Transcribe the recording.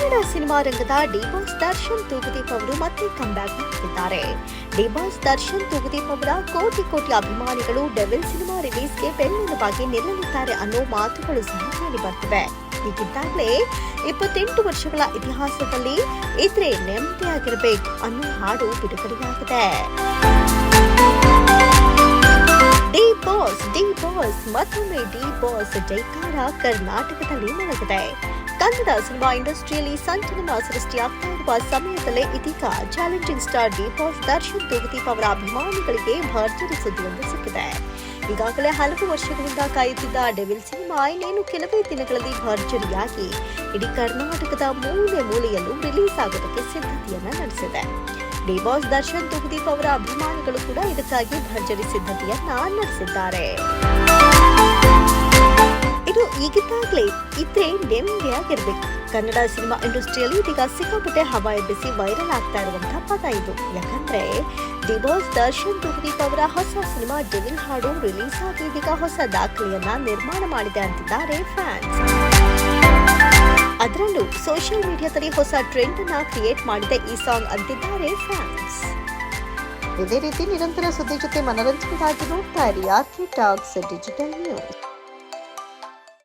Kannada cinema ರಂಗದ D Boss Darshan Thoogudeep ಅವರು ಮತ್ತೆ ಕಂಬ್ಯಾಕ್ ಮಾಡುತ್ತಿದ್ದಾರೆ ಡಿಬಾಸ್ ದರ್ಶನ್ ತೂಗುದೀಪ್ ಅವರ ಕೋಟಿ ಕೋಟಿ ಅಭಿಮಾನಿಗಳು ಡೆವಿಲ್ ಸಿನಿಮಾ ರಿಲೀಸ್ಗೆ ಬೆನ್ನೆಲುಬಾಗಿ ನಿಲ್ಲಲಿದ್ದಾರೆ ಅನ್ನೋ ಮಾತುಗಳು ಸಹ ಕೇಳಿ ಬರ್ತಿವೆ. ಹೀಗಿದ್ದಾಗಲೇ ಇಪ್ಪತ್ತೆಂಟು ವರ್ಷಗಳ ಇತಿಹಾಸದಲ್ಲಿ ಇದ್ರೆ ನೆಮ್ಮದಿಯಾಗಿರಬೇಕು ಅನ್ನೋ ಹಾಡು ಬಿಡುಗಡೆಯಾಗಿದೆ. ಡಿ ಬಾಸ್ ಡಿ ಬಾಸ್ ಮತ್ತೊಮ್ಮೆ ಡಿ ಬಾಸ್ ಜೈಕಾರ ಕರ್ನಾಟಕದಲ್ಲಿ ಮೊಳಗಿದೆ ಕನ್ನಡ ಸಿನಿಮಾ ಇಂಡಸ್ಟ್ರಿಯಲ್ಲಿ ಸಂಚಲನ ಸೃಷ್ಟಿಯಾಗ್ತಾ ಇರುವ ಸಮಯದಲ್ಲೇ ಇದೀಗ challenging star boss Darshan Devadeep ಅವರ ಅಭಿಮಾನಿಗಳಿಗೆ ಭರ್ಜರಿ ಸುದ್ದಿಯೊಂದು ಸಿಕ್ಕಿದೆ. ಈಗಾಗಲೇ ಹಲವು ವರ್ಷಗಳಿಂದ ಕಾಯುತ್ತಿದ್ದ ಡೆವಿಲ್ ಸಿನಿಮಾ ಇನ್ನೇನು ಕೆಲವೇ ದಿನಗಳಲ್ಲಿ ಭರ್ಜರಿಯಾಗಿ, ಇಡೀ ಕರ್ನಾಟಕದ ಮೂಲೆ ಮೂಲೆಯಲ್ಲೂ ರಿಲೀಸ್ ಆಗೋದಕ್ಕೆ ಸಿದ್ಧತೆಯನ್ನ ನಡೆಸಿದೆ. ಡಿಬಾಸ್ ದರ್ಶನ್ ದೇವದೀಪ್ ಅವರ ಅಭಿಮಾನಿಗಳು ಕೂಡ ಇದಕ್ಕಾಗಿ ಭರ್ಜರಿ ಸಿದ್ಧತೆಯನ್ನ ನಡೆಸಿದ್ದಾರೆ. ಈಗಿದ್ದಾಗಲೇ ಇದ್ರೆ ನೆಮ್ಮದಿಯಾಗಿರ್ಬೇಕು ಕನ್ನಡ ಸಿನಿಮಾ ಇಂಡಸ್ಟ್ರಿಯಲ್ಲಿ ಇದೀಗ ಸಿಕ್ಕಾಪಟ್ಟೆ ಹವಾ ಎಬ್ಬಿಸಿ ವೈರಲ್ ಆಗ್ತಾ ಇರುವಂತಹ ಪದ ಇದು. ಯಾಕಂದ್ರೆ ಡಿಬಾಸ್ ದರ್ಶನ್ ತುಗುದೀಪ್ ಅವರ ಹೊಸ ಸಿನಿಮಾ ಡೆವಿಲ್ ಹಾಡು ರಿಲೀಸ್ ಆಗಿ ಇದೀಗ ಹೊಸ ದಾಖಲೆಯನ್ನ ನಿರ್ಮಾಣ ಮಾಡಿದೆ ಅಂತಿದ್ದಾರೆ ಫ್ಯಾನ್ಸ್ ಅದರಲ್ಲೂ ಸೋಷಿಯಲ್ ಮೀಡಿಯಾದಲ್ಲಿ ಹೊಸ ಟ್ರೆಂಡ್ ಅನ್ನ ಕ್ರಿಯೇಟ್ ಮಾಡಿದೆ ಈ ಸಾಂಗ್ ಅಂತಿದ್ದಾರೆ ಫ್ಯಾನ್ಸ್ ಇದೇ ರೀತಿ ನಿರಂತರ ಸುದ್ದಿ ಜೊತೆ ಮನರಂಜನೆಗಾಗಿ ನೋಡ್ತಾ ಇರಿ ಆರ್ಕಿ ಟಾಕ್ಸ್ ಡಿಜಿಟಲ್ ನ್ಯೂಸ್.